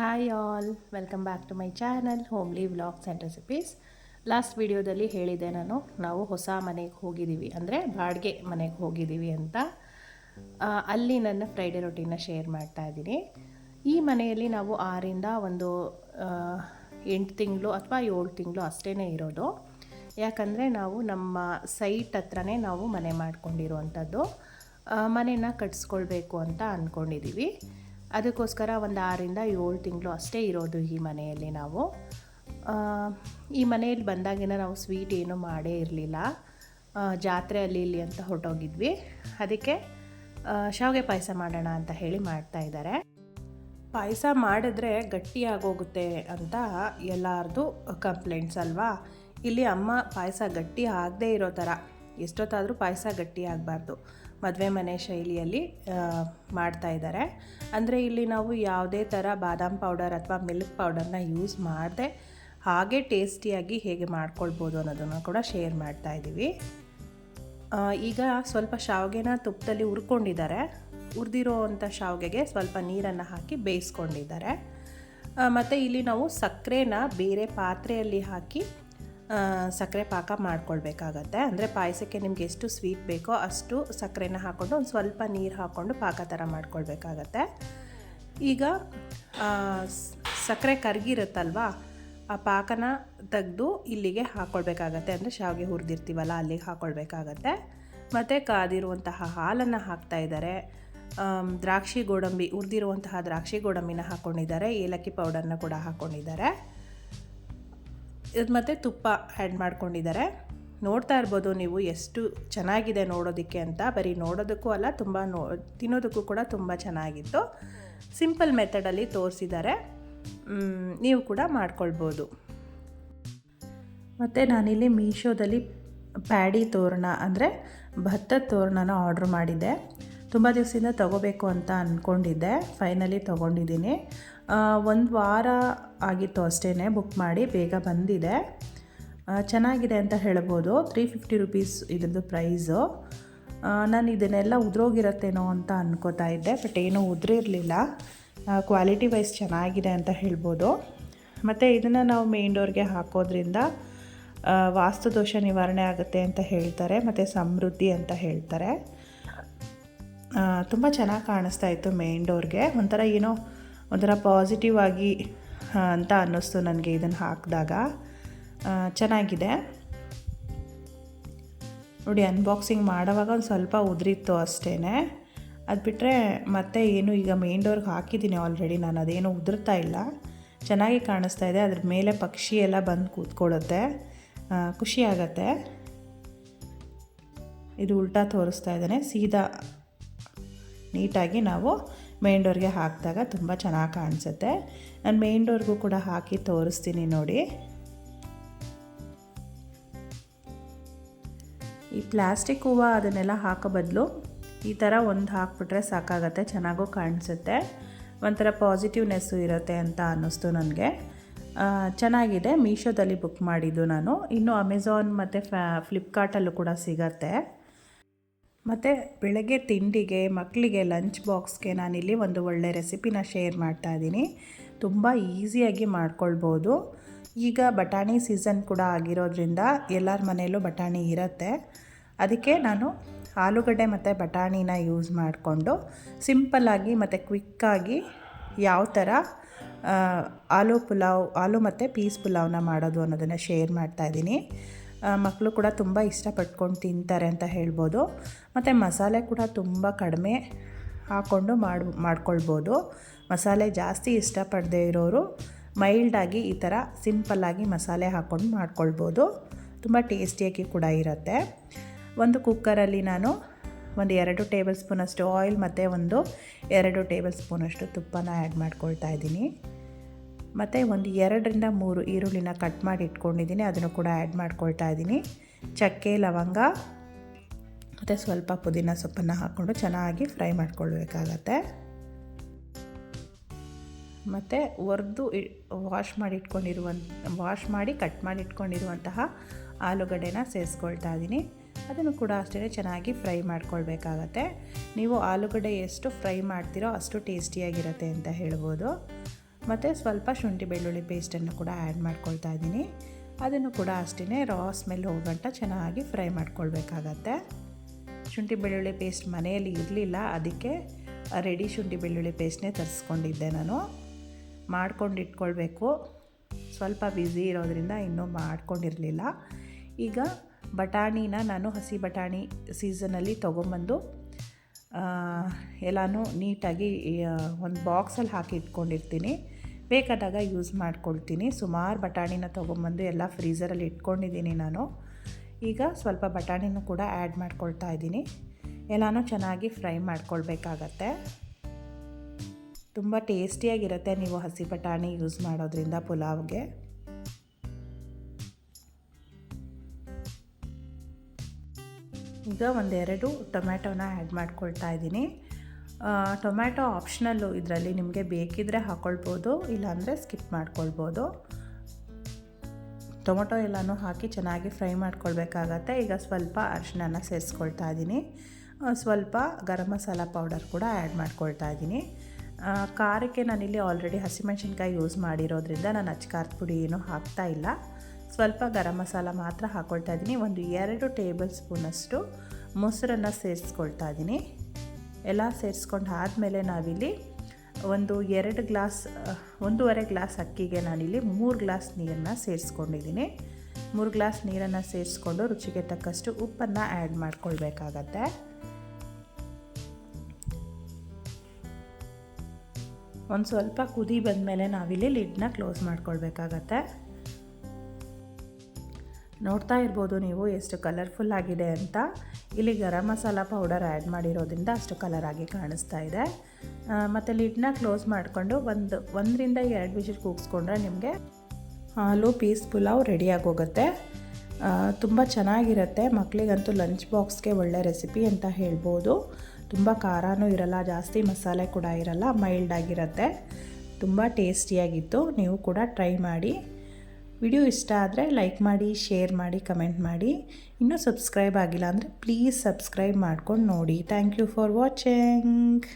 Hi all welcome back to my channel homely vlogs and recipes last ವಿಡಿಯೋದಲ್ಲಿ ಹೇಳಿದೆ ನಾನು, ನಾವು ಹೊಸ ಮನೆಗೆ ಹೋಗಿದ್ದೀವಿ. ಅಂದರೆ ಬಾಡಿಗೆ ಮನೆಗೆ ಹೋಗಿದ್ದೀವಿ ಅಂತ. ಅಲ್ಲಿ ನನ್ನ ಫ್ರೈಡೆ ರೊಟೀನ ಶೇರ್ ಮಾಡ್ತಾ ಇದ್ದೀನಿ. ಈ ಮನೆಯಲ್ಲಿ ನಾವು ಆರಿಂದ ಒಂದು ಎಂಟು ತಿಂಗಳು ಅಥವಾ ಏಳು ತಿಂಗಳು ಅಷ್ಟೇ ಇರೋದು. ಯಾಕಂದರೆ ನಾವು ನಮ್ಮ ಸೈಟ್ ಹತ್ರನೇ ನಾವು ಮನೆ ಮಾಡ್ಕೊಂಡಿರುವಂಥದ್ದು. ಮನೆನ ಕಟ್ಸ್ಕೊಳ್ಬೇಕು ಅಂತ ಅಂದ್ಕೊಂಡಿದ್ದೀವಿ ಅದಕ್ಕೋಸ್ಕರ ಒಂದು ಆರಿಂದ ಏಳು ತಿಂಗಳು ಅಷ್ಟೇ ಇರೋದು ಈ ಮನೆಯಲ್ಲಿ ನಾವು. ಈ ಮನೆಯಲ್ಲಿ ಬಂದಾಗಿನ ನಾವು ಸ್ವೀಟ್ ಏನೂ ಮಾಡೇ ಇರಲಿಲ್ಲ. ಜಾತ್ರೆ ಅಲ್ಲಿ ಇಲ್ಲಿ ಅಂತ ಹೊರಟೋಗಿದ್ವಿ. ಅದಕ್ಕೆ ಶಾವಿಗೆ ಪಾಯಸ ಮಾಡೋಣ ಅಂತ ಹೇಳಿ ಮಾಡ್ತಾ ಇದ್ದಾರೆ. ಪಾಯಸ ಮಾಡಿದ್ರೆ ಗಟ್ಟಿಯಾಗೋಗುತ್ತೆ ಅಂತ ಎಲ್ಲರದು ಕಂಪ್ಲೇಂಟ್ಸ್ ಅಲ್ವಾ? ಇಲ್ಲಿ ಅಮ್ಮ ಪಾಯಸ ಗಟ್ಟಿ ಆಗದೇ ಇರೋ ಥರ. ಎಷ್ಟೊತ್ತಾದರೂ ಪಾಯಸ ಗಟ್ಟಿ ಆಗಬಾರ್ದು. ಮದುವೆ ಮನೆ ಶೈಲಿಯಲ್ಲಿ ಮಾಡ್ತಾ ಇದ್ದಾರೆ. ಅಂದರೆ ಇಲ್ಲಿ ನಾವು ಯಾವುದೇ ಥರ ಬಾದಾಮ್ ಪೌಡರ್ ಅಥವಾ ಮಿಲ್ಕ್ ಪೌಡರ್ನ ಯೂಸ್ ಮಾಡದೆ, ಹಾಗೆ ಟೇಸ್ಟಿಯಾಗಿ ಹೇಗೆ ಮಾಡ್ಕೊಳ್ಬೋದು ಅನ್ನೋದನ್ನು ಕೂಡ ಶೇರ್ ಮಾಡ್ತಾ ಇದ್ದೀವಿ ಈಗ ಸ್ವಲ್ಪ ಶಾವಿಗೆನ ತುಪ್ಪದಲ್ಲಿ ಹುರ್ಕೊಂಡಿದ್ದಾರೆ. ಹುರಿದಿರೋ ಅಂಥ ಶಾವಿಗೆಗೆ ಸ್ವಲ್ಪ ನೀರನ್ನು ಹಾಕಿ ಬೇಯಿಸ್ಕೊಂಡಿದ್ದಾರೆ. ಮತ್ತು ಇಲ್ಲಿ ನಾವು ಸಕ್ಕರೆನ ಬೇರೆ ಪಾತ್ರೆಯಲ್ಲಿ ಹಾಕಿ ಸಕ್ಕರೆ ಪಾಕ ಮಾಡ್ಕೊಳ್ಬೇಕಾಗತ್ತೆ. ಅಂದರೆ ಪಾಯಸಕ್ಕೆ ನಿಮ್ಗೆ ಎಷ್ಟು ಸ್ವೀಟ್ ಬೇಕೋ ಅಷ್ಟು ಸಕ್ಕರೆನ ಹಾಕ್ಕೊಂಡು ಒಂದು ಸ್ವಲ್ಪ ನೀರು ಹಾಕ್ಕೊಂಡು ಪಾಕ ಥರ ಮಾಡ್ಕೊಳ್ಬೇಕಾಗತ್ತೆ. ಈಗ ಸಕ್ಕರೆ ಕರಗಿರುತ್ತಲ್ವಾ, ಆ ಪಾಕನ ತೆಗೆದು ಇಲ್ಲಿಗೆ ಹಾಕ್ಕೊಳ್ಬೇಕಾಗತ್ತೆ ಅಂದರೆ ಶಾವಿಗೆ ಹುರಿದಿರ್ತೀವಲ್ಲ, ಅಲ್ಲಿಗೆ ಹಾಕ್ಕೊಳ್ಬೇಕಾಗತ್ತೆ ಮತ್ತು ಕಾದಿರುವಂತಹ ಹಾಲನ್ನು ಹಾಕ್ತಾ ಇದ್ದಾರೆ. ದ್ರಾಕ್ಷಿ ಗೋಡಂಬಿ, ಉರಿದಿರುವಂತಹ ದ್ರಾಕ್ಷಿ ಗೋಡಂಬಿನ ಹಾಕ್ಕೊಂಡಿದ್ದಾರೆ ಏಲಕ್ಕಿ ಪೌಡರ್ನ ಕೂಡ ಹಾಕ್ಕೊಂಡಿದ್ದಾರೆ ಇದು ಮತ್ತು ತುಪ್ಪ ಆ್ಯಡ್ ಮಾಡ್ಕೊಂಡಿದ್ದಾರೆ. ನೋಡ್ತಾ ಇರ್ಬೋದು ನೀವು ಎಷ್ಟು ಚೆನ್ನಾಗಿದೆ ನೋಡೋದಕ್ಕೆ ಅಂತ. ಬರೀ ನೋಡೋದಕ್ಕೂ ಅಲ್ಲ, ತುಂಬ ನೋ, ತಿನ್ನೋದಕ್ಕೂ ಕೂಡ ತುಂಬ ಚೆನ್ನಾಗಿತ್ತು. ಸಿಂಪಲ್ ಮೆಥಡಲ್ಲಿ ತೋರಿಸಿದ್ದಾರೆ. ನೀವು ಕೂಡ ಮಾಡ್ಕೊಳ್ಬೋದು. ಮತ್ತು ನಾನಿಲ್ಲಿ ಮೀಶೋದಲ್ಲಿ ಪ್ಯಾಡಿ ತೋರಣ ಅಂದರೆ ಭತ್ತದ ತೋರಣನ ಆರ್ಡ್ರ್ ಮಾಡಿದ್ದೆ. ತುಂಬ ದಿವಸದಿಂದ ತೊಗೋಬೇಕು ಅಂತ ಅಂದ್ಕೊಂಡಿದ್ದೆ ಫೈನಲಿ ತೊಗೊಂಡಿದ್ದೀನಿ. ಒಂದು ವಾರ ಆಗಿತ್ತು ಅಷ್ಟೇ ಬುಕ್ ಮಾಡಿ, ಬೇಗ ಬಂದಿದೆ. ಚೆನ್ನಾಗಿದೆ ಅಂತ ಹೇಳ್ಬೋದು. ತ್ರೀ ಫಿಫ್ಟಿ ರುಪೀಸ್ ಇದ್ರದ್ದು ಪ್ರೈಸು ನಾನು ಇದನ್ನೆಲ್ಲ ಉದುರೋಗಿರತ್ತೇನೋ ಅಂತ ಅನ್ಕೋತಾ ಇದ್ದೆ ಬಟ್ ಏನೂ ಉದುರಿರಲಿಲ್ಲ. ಕ್ವಾಲಿಟಿ ವೈಸ್ ಚೆನ್ನಾಗಿದೆ ಅಂತ ಹೇಳ್ಬೋದು. ಮತ್ತು ಇದನ್ನು ನಾವು ಮೇನ್ ಡೋರ್ಗೆ ಹಾಕೋದ್ರಿಂದ ವಾಸ್ತು ವಾಸ್ತುದೋಷ ನಿವಾರಣೆ ಆಗುತ್ತೆ ಅಂತ ಹೇಳ್ತಾರೆ, ಮತ್ತು ಸಮೃದ್ಧಿ ಅಂತ ಹೇಳ್ತಾರೆ. ತುಂಬ ಚೆನ್ನಾಗಿ ಕಾಣಿಸ್ತಾ ಇತ್ತು ಮೇನ್ ಡೋರ್ಗೆ ಒಂಥರ ಏನೋ ಒಂಥರ ಪಾಸಿಟಿವ್ ಆಗಿ ಅಂತ ಅನ್ನಿಸ್ತು ನನಗೆ ಇದನ್ನು ಹಾಕಿದಾಗ. ಚೆನ್ನಾಗಿದೆ. ನೋಡಿ ಅನ್ಬಾಕ್ಸಿಂಗ್ ಮಾಡೋವಾಗ ಒಂದು ಸ್ವಲ್ಪ ಉದುರಿತ್ತು ಅಷ್ಟೇ ಅದು ಬಿಟ್ಟರೆ ಮತ್ತೆ ಏನು ಈಗ ಮೇನ್ ಡೋರ್ಗೆ ಹಾಕಿದ್ದೀನಿ ಆಲ್ರೆಡಿ ನಾನು ಅದೇನು ಉದುರ್ತಾ ಇಲ್ಲ. ಚೆನ್ನಾಗಿ ಕಾಣಿಸ್ತಾ ಇದೆ. ಅದ್ರ ಮೇಲೆ ಪಕ್ಷಿ ಎಲ್ಲ ಬಂದು ಕೂತ್ಕೊಳ್ಳುತ್ತೆ. ಖುಷಿಯಾಗತ್ತೆ ಇದು ಉಲ್ಟಾ ತೋರಿಸ್ತಾ ಇದ್ದಾನೆ. ಸೀದಾ ನೀಟಾಗಿ ನಾವು ಮೇನ್ ಡೋರ್ಗೆ ಹಾಕಿದಾಗ ತುಂಬ ಚೆನ್ನಾಗಿ ಕಾಣಿಸುತ್ತೆ. ನಾನು ಮೇನ್ ಡೋರ್ಗೂ ಕೂಡ ಹಾಕಿ ತೋರಿಸ್ತೀನಿ ನೋಡಿ. ಈ ಪ್ಲಾಸ್ಟಿಕ್ ಹೂವು ಅದನ್ನೆಲ್ಲ ಹಾಕೋ ಬದಲು ಈ ಥರ ಒಂದು ಹಾಕ್ಬಿಟ್ರೆ ಸಾಕಾಗತ್ತೆ, ಚೆನ್ನಾಗೂ ಕಾಣಿಸುತ್ತೆ. ಒಂಥರ ಪಾಸಿಟಿವ್ನೆಸ್ಸು ಇರುತ್ತೆ ಅಂತ ಅನ್ನಿಸ್ತು ನನಗೆ. ಚೆನ್ನಾಗಿದೆ, ಮೀಶೋದಲ್ಲಿ ಬುಕ್ ಮಾಡಿದ್ದು ನಾನು. ಇನ್ನು ಅಮೆಝಾನ್ ಮತ್ತು ಫ್ಲಿಪ್ಕಾರ್ಟಲ್ಲೂ ಕೂಡ ಸಿಗತ್ತೆ. ಮತ್ತು ಬೆಳಗ್ಗೆ ತಿಂಡಿಗೆ ಮಕ್ಕಳಿಗೆ ಲಂಚ್ ಬಾಕ್ಸ್ಗೆ ನಾನಿಲ್ಲಿ ಒಂದು ಒಳ್ಳೆ ರೆಸಿಪಿನ ಶೇರ್ ಮಾಡ್ತಾ ಇದ್ದೀನಿ. ತುಂಬ ಈಸಿಯಾಗಿ ಮಾಡ್ಕೊಳ್ಬೋದು. ಈಗ ಬಟಾಣಿ ಸೀಸನ್ ಕೂಡ ಆಗಿರೋದ್ರಿಂದ ಎಲ್ಲರ ಮನೆಯಲ್ಲೂ ಬಟಾಣಿ ಇರುತ್ತೆ. ಅದಕ್ಕೆ ನಾನು ಆಲೂಗಡ್ಡೆ ಮತ್ತು ಬಟಾಣಿನ ಯೂಸ್ ಮಾಡಿಕೊಂಡು ಸಿಂಪಲ್ಲಾಗಿ ಮತ್ತು ಕ್ವಿಕ್ಕಾಗಿ ಯಾವ ಥರ ಆಲೂ ಪುಲಾವ್, ಆಲೂ ಮತ್ತು ಪೀಸ್ ಪುಲಾವ್ನ ಮಾಡೋದು ಅನ್ನೋದನ್ನು ಶೇರ್ ಮಾಡ್ತಾ ಇದ್ದೀನಿ. ಮಕ್ಕಳು ಕೂಡ ತುಂಬ ಇಷ್ಟಪಟ್ಕೊಂಡು ತಿಂತಾರೆ ಅಂತ ಹೇಳ್ಬೋದು. ಮತ್ತು ಮಸಾಲೆ ಕೂಡ ತುಂಬ ಕಡಿಮೆ ಹಾಕ್ಕೊಂಡು ಮಾಡಿ, ಮಾಡ್ಕೊಳ್ಬೋದು. ಮಸಾಲೆ ಜಾಸ್ತಿ ಇಷ್ಟಪಡದೇ ಇರೋರು ಮೈಲ್ಡಾಗಿ ಈ ಥರ ಸಿಂಪಲ್ಲಾಗಿ ಮಸಾಲೆ ಹಾಕ್ಕೊಂಡು ಮಾಡ್ಕೊಳ್ಬೋದು. ತುಂಬ ಟೇಸ್ಟಿಯಾಗಿ ಕೂಡ ಇರುತ್ತೆ. ಒಂದು ಕುಕ್ಕರಲ್ಲಿ ನಾನು ಒಂದು ಎರಡು ಟೇಬಲ್ ಸ್ಪೂನಷ್ಟು ಆಯಿಲ್ ಮತ್ತು ಒಂದು ಎರಡು ಟೇಬಲ್ ಸ್ಪೂನಷ್ಟು ತುಪ್ಪನ ಆ್ಯಡ್ ಮಾಡ್ಕೊಳ್ತಾ ಇದ್ದೀನಿ. ಮತ್ತು ಒಂದು ಎರಡರಿಂದ ಮೂರು ಈರುಳ್ಳಿನ ಕಟ್ ಮಾಡಿ ಇಟ್ಕೊಂಡಿದ್ದೀನಿ. ಅದನ್ನು ಕೂಡ ಆ್ಯಡ್ ಮಾಡ್ಕೊಳ್ತಾ ಇದ್ದೀನಿ. ಚಕ್ಕೆ, ಲವಂಗ, ಮತ್ತು ಸ್ವಲ್ಪ ಪುದೀನ ಸೊಪ್ಪನ್ನು ಹಾಕ್ಕೊಂಡು ಚೆನ್ನಾಗಿ ಫ್ರೈ ಮಾಡ್ಕೊಳ್ಬೇಕಾಗತ್ತೆ. ಮತ್ತು ಒರೆದು ವಾಶ್ ಮಾಡಿ ಇಟ್ಕೊಂಡಿರುವಂಥ ವಾಶ್ ಮಾಡಿ ಕಟ್ ಮಾಡಿ ಇಟ್ಕೊಂಡಿರುವಂತಹ ಆಲೂಗಡ್ಡೆನ ಸೇರಿಸ್ಕೊಳ್ತಾ ಇದ್ದೀನಿ. ಅದನ್ನು ಕೂಡ ಅಷ್ಟೇ ಚೆನ್ನಾಗಿ ಫ್ರೈ ಮಾಡ್ಕೊಳ್ಬೇಕಾಗತ್ತೆ. ನೀವು ಆಲೂಗಡ್ಡೆ ಎಷ್ಟು ಫ್ರೈ ಮಾಡ್ತೀರೋ ಅಷ್ಟು ಟೇಸ್ಟಿಯಾಗಿರುತ್ತೆ ಅಂತ ಹೇಳ್ಬೋದು. ಮತ್ತು ಸ್ವಲ್ಪ ಶುಂಠಿ ಬೆಳ್ಳುಳ್ಳಿ ಪೇಸ್ಟನ್ನು ಕೂಡ ಆ್ಯಡ್ ಮಾಡ್ಕೊಳ್ತಾ ಇದ್ದೀನಿ. ಅದನ್ನು ಕೂಡ ಅಷ್ಟೇ ರಾ ಸ್ಮೆಲ್ ಹೋಗಂಟ ಚೆನ್ನಾಗಿ ಫ್ರೈ ಮಾಡ್ಕೊಳ್ಬೇಕಾಗತ್ತೆ. ಶುಂಠಿ ಬೆಳ್ಳುಳ್ಳಿ ಪೇಸ್ಟ್ ಮನೆಯಲ್ಲಿ ಇರಲಿಲ್ಲ, ಅದಕ್ಕೆ ರೆಡಿ ಶುಂಠಿ ಬೆಳ್ಳುಳ್ಳಿ ಪೇಸ್ಟ್ನೇ ತರಿಸ್ಕೊಂಡಿದ್ದೆ ನಾನು. ಮಾಡ್ಕೊಂಡು ಇಟ್ಕೊಳ್ಬೇಕು. ಸ್ವಲ್ಪ ಬ್ಯುಸಿ ಇರೋದರಿಂದ ಇನ್ನೂ ಮಾಡ್ಕೊಂಡಿರಲಿಲ್ಲ. ಈಗ ಬಟಾಣಿನ ನಾನು ಹಸಿ ಬಟಾಣಿ ಸೀಸನಲ್ಲಿ ತೊಗೊಂಬಂದು ಎಲ್ಲನೂ ನೀಟಾಗಿ ಒಂದು ಬಾಕ್ಸಲ್ಲಿ ಹಾಕಿ ಇಟ್ಕೊಂಡಿರ್ತೀನಿ. ಬೇಕಾದಾಗ ಯೂಸ್ ಮಾಡ್ಕೊಳ್ತೀನಿ. ಸುಮಾರು ಬಟಾಣಿನ ತೊಗೊಂಬಂದು ಎಲ್ಲ ಫ್ರೀಸರಲ್ಲಿ ಇಟ್ಕೊಂಡಿದ್ದೀನಿ ನಾನು. ಈಗ ಸ್ವಲ್ಪ ಬಟಾಣಿನೂ ಕೂಡ ಆ್ಯಡ್ ಮಾಡ್ಕೊಳ್ತಾ ಇದ್ದೀನಿ. ಎಲ್ಲನೂ ಚೆನ್ನಾಗಿ ಫ್ರೈ ಮಾಡ್ಕೊಳ್ಬೇಕಾಗತ್ತೆ. ತುಂಬ ಟೇಸ್ಟಿಯಾಗಿರುತ್ತೆ ನೀವು ಹಸಿ ಬಟಾಣಿ ಯೂಸ್ ಮಾಡೋದ್ರಿಂದ ಪುಲಾವ್ಗೆ. ಈಗ ಒಂದೆರಡು ಟೊಮ್ಯಾಟೋನ ಆ್ಯಡ್ ಮಾಡ್ಕೊಳ್ತಾ ಇದ್ದೀನಿ. ಟೊಮ್ಯಾಟೊ ಆಪ್ಷನಲ್ಲು ಇದರಲ್ಲಿ ನಿಮಗೆ ಬೇಕಿದ್ದರೆ ಹಾಕ್ಕೊಳ್ಬೋದು ಇಲ್ಲಾಂದರೆ ಸ್ಕಿಪ್ ಮಾಡ್ಕೊಳ್ಬೋದು. ಟೊಮೊಟೊ ಎಲ್ಲನೂ ಹಾಕಿ ಚೆನ್ನಾಗಿ ಫ್ರೈ ಮಾಡ್ಕೊಳ್ಬೇಕಾಗತ್ತೆ. ಈಗ ಸ್ವಲ್ಪ ಅರಿಶಿಣನ ಸೇರಿಸ್ಕೊಳ್ತಾ ಇದ್ದೀನಿ. ಸ್ವಲ್ಪ ಗರಂ ಮಸಾಲ ಪೌಡರ್ ಕೂಡ ಆ್ಯಡ್ ಮಾಡ್ಕೊಳ್ತಾ ಇದ್ದೀನಿ. ಖಾರಕ್ಕೆ ನಾನಿಲ್ಲಿ ಆಲ್ರೆಡಿ ಹಸಿಮೆಣ್ಸಿನ್ಕಾಯಿ ಯೂಸ್ ಮಾಡಿರೋದ್ರಿಂದ ನಾನು ಅಚ್ಕಾರದ ಪುಡಿ ಏನೂ ಹಾಕ್ತಾ ಇಲ್ಲ. ಸ್ವಲ್ಪ ಗರಂ ಮಸಾಲ ಮಾತ್ರ ಹಾಕ್ಕೊಳ್ತಾ ಇದ್ದೀನಿ. ಒಂದು ಎರಡು ಟೇಬಲ್ ಸ್ಪೂನಷ್ಟು ಮೊಸರನ್ನು ಸೇರಿಸ್ಕೊಳ್ತಾ ಇದ್ದೀನಿ. ಎಲ್ಲ ಸೇರಿಸ್ಕೊಂಡು ಆದಮೇಲೆ ನಾವಿಲ್ಲಿ ಒಂದು ಎರಡು ಗ್ಲಾಸ್, ಒಂದೂವರೆ ಗ್ಲಾಸ್ ಅಕ್ಕಿಗೆ ನಾನಿಲ್ಲಿ ಮೂರು ಗ್ಲಾಸ್ ನೀರನ್ನು ಸೇರಿಸ್ಕೊಂಡಿದ್ದೀನಿ. ಮೂರು ಗ್ಲಾಸ್ ನೀರನ್ನು ಸೇರಿಸ್ಕೊಂಡು ರುಚಿಗೆ ತಕ್ಕಷ್ಟು ಉಪ್ಪನ್ನು ಆ್ಯಡ್ ಮಾಡ್ಕೊಳ್ಬೇಕಾಗತ್ತೆ. ಒಂದು ಸ್ವಲ್ಪ ಕುದಿ ಬಂದಮೇಲೆ ನಾವಿಲ್ಲಿ ಲಿಡ್ನ ಕ್ಲೋಸ್ ಮಾಡ್ಕೊಳ್ಬೇಕಾಗತ್ತೆ. ನೋಡ್ತಾ ಇರ್ಬೋದು ನೀವು ಎಷ್ಟು ಕಲರ್ಫುಲ್ ಆಗಿದೆ ಅಂತ. ಇಲ್ಲಿ ಗರಂ ಮಸಾಲ ಪೌಡರ್ ಆ್ಯಡ್ ಮಾಡಿರೋದ್ರಿಂದ ಅಷ್ಟು ಕಲರಾಗಿ ಕಾಣಿಸ್ತಾ ಇದೆ. ಮತ್ತು ಲಿಡ್ನ ಕ್ಲೋಸ್ ಮಾಡಿಕೊಂಡು ಒಂದು, ಒಂದರಿಂದ ಎರಡು ವಿಷಲ್ ಕೂಗಿಸ್ಕೊಂಡ್ರೆ ನಿಮಗೆ ಆಲೂ ಪೀಸ್, ಪುಲಾವ್ ರೆಡಿಯಾಗಿ ಹೋಗುತ್ತೆ ತುಂಬ ಚೆನ್ನಾಗಿರುತ್ತೆ. ಮಕ್ಕಳಿಗಂತೂ ಲಂಚ್ ಬಾಕ್ಸ್ಗೆ ಒಳ್ಳೆ ರೆಸಿಪಿ ಅಂತ ಹೇಳ್ಬೋದು. ತುಂಬ ಖಾರನೂ ಇರಲ್ಲ, ಜಾಸ್ತಿ ಮಸಾಲೆ ಕೂಡ ಇರಲ್ಲ ಮೈಲ್ಡ್ ಆಗಿರುತ್ತೆ. ತುಂಬ ಟೇಸ್ಟಿಯಾಗಿತ್ತು ನೀವು ಕೂಡ ಟ್ರೈ ಮಾಡಿ. ವಿಡಿಯೋ ಇಷ್ಟ ಆದರೆ ಲೈಕ್ ಮಾಡಿ ಶೇರ್ ಮಾಡಿ ಕಮೆಂಟ್ ಮಾಡಿ. ಇನ್ನೂ ಸಬ್ಸ್ಕ್ರೈಬ್ ಆಗಿಲ್ಲ ಅಂದರೆ ಪ್ಲೀಸ್ ಸಬ್ಸ್ಕ್ರೈಬ್ ಮಾಡ್ಕೊಂಡು ನೋಡಿ. Thank you for watching